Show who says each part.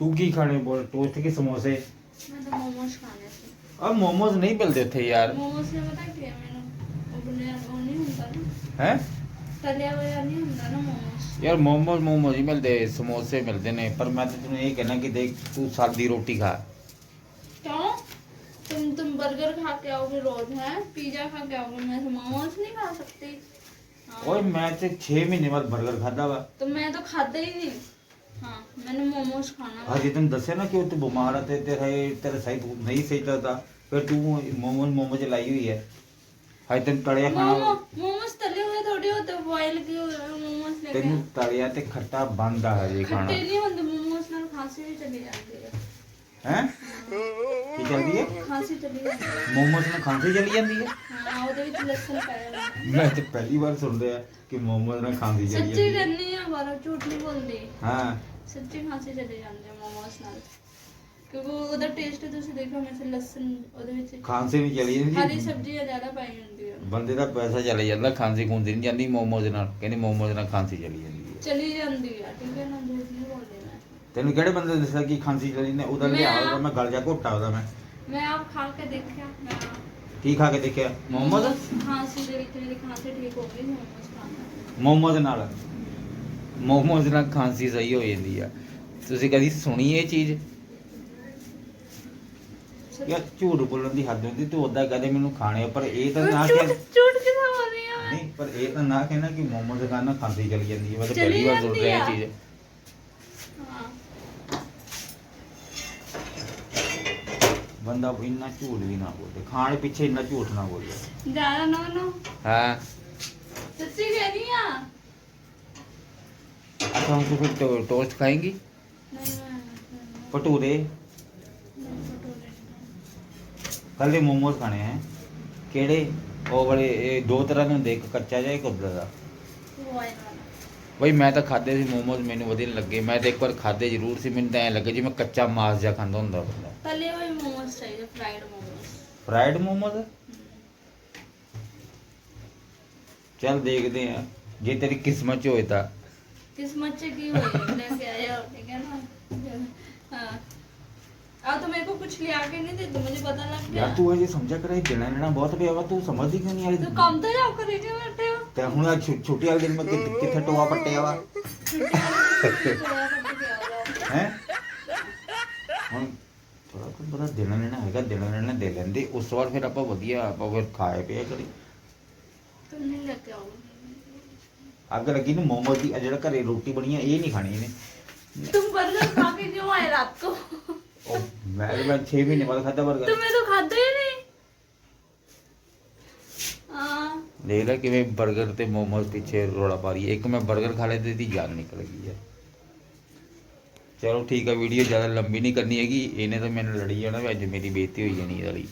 Speaker 1: तू की खाने बोल टोस्ट
Speaker 2: के समोसे मैं तो मोमोज
Speaker 1: खाने थे अब मोमोज नहीं मिलते
Speaker 2: थे यार मोमोज ने पता क्या मैंने उबले वो नहीं होता ना
Speaker 1: हैं
Speaker 2: तलिया वगैरह नहीं होता ना मोमोज
Speaker 1: यार मोमोज मोमोज ही मिलते समोसे मिलते ने पर मैं तो तुम्हें ये कहना कि देख तू सादी रोटी खा
Speaker 2: क्यों तुम तुम बर्गर खा के आओगे रोज हैं पिज्जा खा के आओगे मैं मोमोज नहीं खा सकती
Speaker 1: ਓਏ ਮੈਂ ਤੇ 6 ਮਹੀਨੇ ਬਾਅਦ 버ਗਰ ਖਾਦਾ ਵਾ
Speaker 2: तो मैं तो खाते ही नहीं हाँ मैंने मोमोज खाना है।
Speaker 1: ਅਜੇ ਤੈਨੂੰ ਦੱਸਿਆ ਨਾ ਕਿ ਉਹ ਤੂੰ ਬਿਮਾਰ ਆ ਤੇ ਤੇਰਾ ਇਹ ਤੇਰਾ ਸਹੀ ਨਹੀਂ ਸਹੀ ਚੱਲਦਾ ਫਿਰ ਤੂੰ ਮੋਮੋਸ ਮੋਮੋਸ ਲਾਈ ਹੋਈ ਹੈ ਹਾਏ ਤੈਨੂੰ ਤਲਿਆ
Speaker 2: मोमो
Speaker 1: ਖਾਣਾ
Speaker 2: मोमोज तले हुए थोड़ी होते बॉयल किए हुए मोमोज लेके
Speaker 1: ਤੈਨੂੰ ਤਲਿਆ ਤੇ ਖੱਟਾ ਬੰਦ ਆ ਹਜੇ ਖਾਣਾ
Speaker 2: खट्टे नहीं होते मोमोज नाल खांसी भी चली जाती है
Speaker 1: ਹੈ ਕੀ ਚੱਲਦੀ ਹੈ
Speaker 2: खांसी चली जाती है
Speaker 1: ਮੋਮੋਸ ਨਾਲ ਖਾਂਸੀ ਚਲੀ ਜਾਂਦੀ ਹੈ
Speaker 2: हाँ ਉਹਦੇ ਵਿੱਚ ਲਸਣ ਪਾਇਆ ਹੁੰਦਾ
Speaker 1: ਮੈਂ ਤੇ ਪਹਿਲੀ ਵਾਰ ਸੁਣ ਰਿਹਾ ਕਿ ਮੋਮੋਸ ਨਾਲ ਖਾਂਸੀ ਚਲੀ
Speaker 2: ਸੱਚੀ
Speaker 1: ਜਾਂਦੀ ਹੈ
Speaker 2: ਕਰਨੀ ਆ ਬਾਰਾ ਝੂਠ ਨਹੀਂ ਬੋਲਦੀ
Speaker 1: ਹਾਂ
Speaker 2: ਸੱਚੀ ਖਾਂਸੀ ਚਲੇ ਜਾਂਦੇ ਆ ਮੋਮੋਸ ਨਾਲ। ਕਿਉਂਕਿ ਉਹਦਾ ਟੇਸਟ ਤੁਸੀਂ ਦੇਖੋ ਹਮੇਸ਼ਾ ਲਸਣ ਉਹਦੇ ਵਿੱਚ
Speaker 1: ਖਾਂਸੀ ਨਹੀਂ ਚਲੀ
Speaker 2: ਹਰੀ
Speaker 1: ਜਾਂਦੀ
Speaker 2: ਸਬਜ਼ੀਆਂ ਜ਼ਿਆਦਾ ਪਾਈ ਹੁੰਦੀ ਆ।
Speaker 1: ਬੰਦੇ ਦਾ ਪੈਸਾ ਚਲੇ ਜਾਂਦਾ ਖਾਂਸੀ ਖੁੰਦੀ ਨਹੀਂ ਜਾਂਦੀ ਮੋਮੋਸ ਨਾਲ। ਕਹਿੰਦੇ ਮੋਮੋਸ ਨਾਲ ਖਾਂਸੀ ਚਲੀ ਜਾਂਦੀ ਹੈ।
Speaker 2: ਚਲੀ ਜਾਂਦੀ ਆ ਠੀਕ ਹੈ ਨਾ ਝੂਠ ਨਹੀਂ ਬੋਲਦੀ ਮੈਂ।
Speaker 1: ਤੈਨੂੰ ਕਿਹੜੇ ਬੰਦੇ ਨੇ ਦੱਸਿਆ ਕਿ ਖਾਂਸੀ ਚਲੀ ਨੇ ਉਹਦਾ
Speaker 2: ਮੈਂ-
Speaker 1: ਲਿਆ ਉਹਦਾ ਮੈਂ ਗਲ ਜਾ ਘੋਟਾ ਉਹਦਾ ਮੈਂ।
Speaker 2: ਮੈਂ ਆਪ ਖਾ ਕੇ ਦੇਖਿਆ ਮੈਂ
Speaker 1: ਕੀ ਖਾ ਕੇ ਦੇਖਿਆ? ਮੋਮੋਸ
Speaker 2: ਖਾਂਸੀ ਦੇ ਵਿੱਚ ਮੇਰੀ ਖਾਂਸੀ ਠੀਕ ਹੋ ਗਈ ਮੋਮੋਸ ਖਾਣਾ
Speaker 1: ਮੋਮੋਸ ਨਾਲ। ਮੋਮੋਸ ਨਾਲ ਖਾਂਸੀ ਸਹੀ ਹੋ ਜਾਂਦੀ ਆ। ਤੁਸੀਂ ਕਦੀ ਸੁਣੀ ਇਹ ਚੀਜ਼? ਯਾਰ ਝੂਠ ਬੋਲਣ ਦੀ ਹੱਦ ਹੁੰਦੀ ਤੂੰ ਉਦਾਂ ਕਹਦੇ ਮੈਨੂੰ ਖਾਣੇ ਪਰ ਇਹ ਤਾਂ ਨਾ ਕਿ
Speaker 2: ਝੂਠ ਕਿਥਾ ਬੋਲ ਰਹੀ ਆ
Speaker 1: ਨਹੀਂ ਪਰ ਇਹ ਤਾਂ ਨਾ ਕਹਿਣਾ ਕਿ ਮੋਮੋਸ ਖਾਣ ਨਾਲ ਖਾਂਸੀ ਚਲੀ ਜਾਂਦੀ ਹੈ ਮੈਂ ਤਾਂ
Speaker 2: ਚਲੀ
Speaker 1: ਪਹਿਲੀ ਵਾਰ ਸੁਣ
Speaker 2: ਜਾਂਦੀ
Speaker 1: ਰਿਹਾ ਇਹ
Speaker 2: ਆ।
Speaker 1: ਚੀਜ਼।
Speaker 2: ਹਾਂ।
Speaker 1: ਬੰਦਾ ਇੰਨਾ ਝੂਠ ਵੀ ਨਾ ਬੋਲੇ ਖਾਣ ਪਿੱਛੇ ਇੰਨਾ ਝੂਠ ਨਾ ਬੋਲੇ।
Speaker 2: ਜ਼ਿਆਦਾ ਨਾ ਨਾ
Speaker 1: ਹਾਂ
Speaker 2: ਸੱਚੀ ਕਹਿ ਰਹੀ ਆ
Speaker 1: ਖਾਏਂਗੀ
Speaker 2: ਨਹੀਂ ਮੈਂ ਨਹੀਂ
Speaker 1: ਭਟੂਰੇ।
Speaker 2: ਭਟੂਰੇ
Speaker 1: ਕੱਲ ਮੋਮੋਸ ਖਾਣੇ ਹੈ। ਕਿਹੜੇ? ਉਹ ਵਾਲੇ ਇਹ ਦੋ ਤਰ੍ਹਾਂ ਦੇ ਹੁੰਦੇ ਇੱਕ ਕੱਚਾ ਜਿਹਾ ਇੱਕ ਉਬਲਾ ਦਾ ਬਈ ਮੈਂ ਤਾਂ ਖਾਦੇ ਸੀ ਮੋਮੋਸ ਮੈਨੂੰ ਵਧੀਆ ਨੀ ਲੱਗੇ। ਮੈਂ ਤਾਂ ਇੱਕ ਵਾਰ ਖਾਦੇ ਜ਼ਰੂਰ ਸੀ ਮੈਨੂੰ ਤਾਂ ਐ ਲੱਗੇ ਜਿਵੇਂ ਕੱਚਾ ਮਾਸ ਜਿਹਾ ਖਾਂਦਾ ਹੁੰਦਾ ਬੰਦਾ।
Speaker 2: ਤਲੇ ਹੋਏ ਮੋਮੋਸ ਚਾਹੀਦੇ ਫਰਾਈਡ ਮੋਮੋਸ।
Speaker 1: ਫਰਾਈਡ ਮੋਮੋਸ? ਚੱਲ ਦੇਖਦੇ ਆ ਜੇ ਤੇਰੀ ਕਿਸਮਤ ਚ ਹੋਏ ਤਾਂ।
Speaker 2: किस्मत से की हुई ले के आया हो ठीक है ना हाँ अब तो मेरे को कुछ ले आके नहीं देते मुझे पता लग गया
Speaker 1: ਯਾਰ ਤੂੰ ਅਜੇ ਸਮਝਿਆ ਕਰ ਇਹ ਦੇਣਾ ਲੈਣਾ ਬਹੁਤ ਪਿਆ ਵਾ ਤੂੰ ਸਮਝਦੀ ਕਿਉਂ ਨਹੀਂ
Speaker 2: तो
Speaker 1: ਆਲੀ
Speaker 2: कम तो जाओ कर के बैठे हो
Speaker 1: ਤੇ ਹੁਣ ਆ ਛੋ- ਛੋਟੀ ਵਾਲੇ ਦਿਨ ਮੈਂ ਕਿ- ਕਿੱਥੇ ਟੋਆ ਪੱਟਿਆ ਵਾ ਹੈ ਹੁਣ ਥੋੜਾ ਕੁ ਬੜਾ ਦੇਣਾ ਲੈਣਾ ਹੈਗਾ ਦੇਣਾ ਲੈਣਾ ਦੇ ਲੈਂਦੇ ਉਸ ਤੋਂ ਬਾਅਦ ਫਿਰ ਆਪਾਂ ਵਧੀਆ ਆਪਾਂ ਫਿਰ ਖਾਏ ਪਿਆ ਕਰੀ
Speaker 2: तुम नहीं लेके आओ
Speaker 1: ਅੱਗ ਲੱਗੀ ਨੂੰ ਮੋਮੋਸ ਦੀ ਜਿਹੜਾ ਘਰੇ ਰੋਟੀ ਬਣੀ ਆ ਇਹ ਨਹੀਂ ਖਾਣੀ ਇਹਨੇ।
Speaker 2: तुम बर्गर खा के क्यों आए रात को
Speaker 1: ਉਹ ਮੈਂ ਮੈਂ 6 ਮਹੀਨੇ ਬਾਅਦ ਖਾਦਾ ਬਰਗਰ।
Speaker 2: तुमने तो खाते ही नहीं हाँ
Speaker 1: ਦੇਖ ਲੈ ਕਿਵੇਂ 버ਗਰ ਤੇ ਮੋਮੋਸ ਪਿੱਛੇ ਰੋਲਾ ਪਾ ਰਹੀ ਇੱਕ ਮੈਂ ਬਰਗਰ ਖਾ ਲੈ ਦੀ ਜਾਨ ਨਿਕਲ ਗਈ ਹੈ। ਚਲੋ ਠੀਕ ਆ ਵੀਡੀਓ ਜ਼ਿਆਦਾ ਲੰਬੀ ਨਹੀਂ ਕਰਨੀ ਹੈਗੀ। ਇਹਨੇ ਤਾਂ ਮੈਨੂੰ ਲੜੀ ਜਾਣਾ ਅੱਜ ਮੇਰੀ ਬੇਇੱਜ਼ਤੀ ਹੋਈ ਜਾਣੀ ਇਹਦੇ ਲਈ।